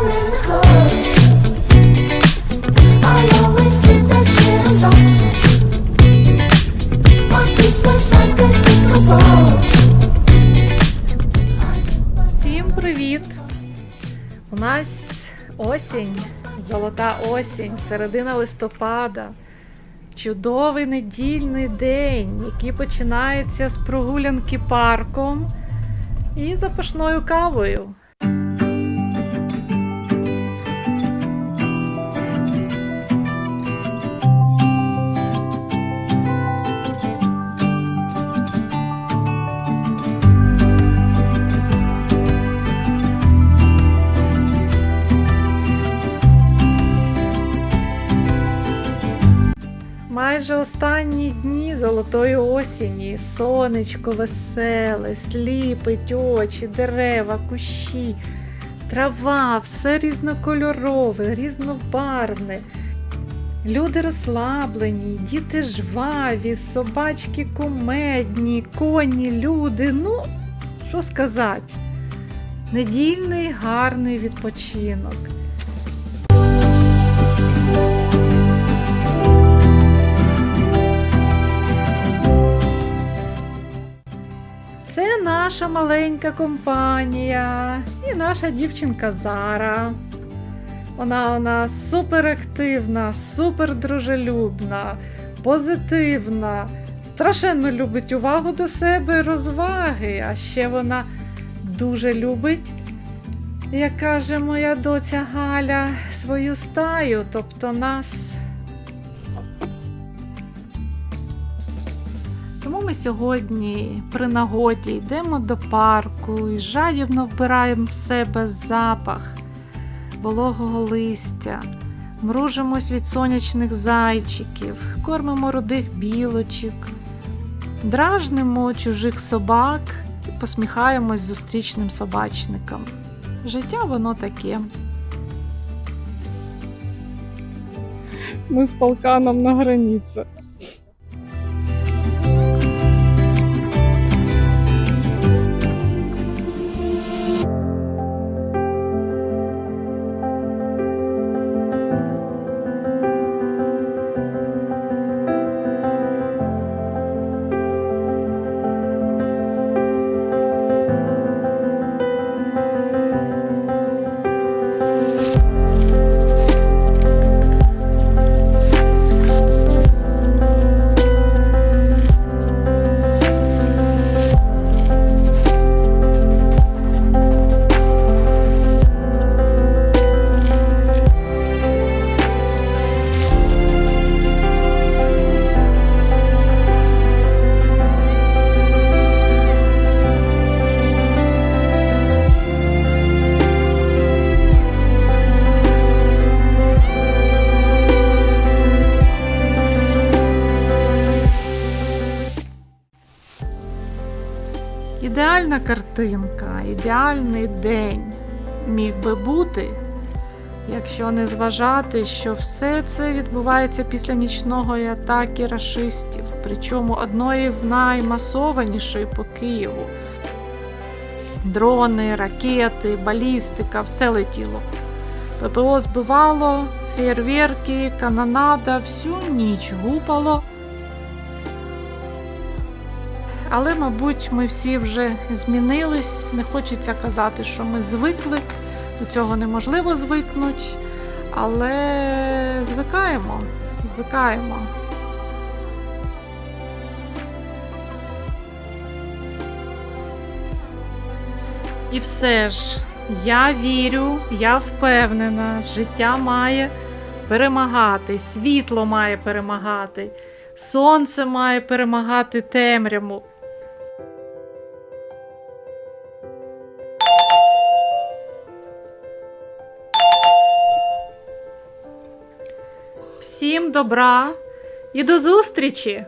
Всім привіт! У нас осінь, золота осінь, середина листопада. Чудовий недільний день, який починається з прогулянки парком і запашною кавою. Майже останні дні золотої осені, сонечко веселе, сліпить очі, дерева, кущі, трава, все різнокольорове, різнобарвне. Люди розслаблені, діти жваві, собачки кумедні, коні, люди. Ну, що сказати? Недільний гарний відпочинок. Маленька компанія і наша дівчинка Зара. Вона у нас суперактивна, супердружелюбна, позитивна, страшенно любить увагу до себе і розваги. А ще вона дуже любить, як каже моя доця Галя, свою стаю, тобто нас. Ми сьогодні при нагоді йдемо до парку і жадібно вбираємо в себе запах вологого листя, мружимось від сонячних зайчиків, кормимо рудих білочок, дражнимо чужих собак і посміхаємось зустрічним собачникам. Життя воно таке. Мы с полканом на границе. Ідеальна картинка, ідеальний день міг би бути, якщо не зважати, що все це відбувається після нічної атаки рашистів, причому одної з наймасованішої по Києву. Дрони, ракети, балістика, все летіло. ППО збивало, фейерверки, канонада, всю ніч гупало. Але, мабуть, ми всі вже змінились. Не хочеться казати, що ми звикли. До цього неможливо звикнути. Але звикаємо, звикаємо. І все ж, я вірю, я впевнена, життя має перемагати, світло має перемагати, сонце має перемагати темряву. Всім добра і до зустрічі!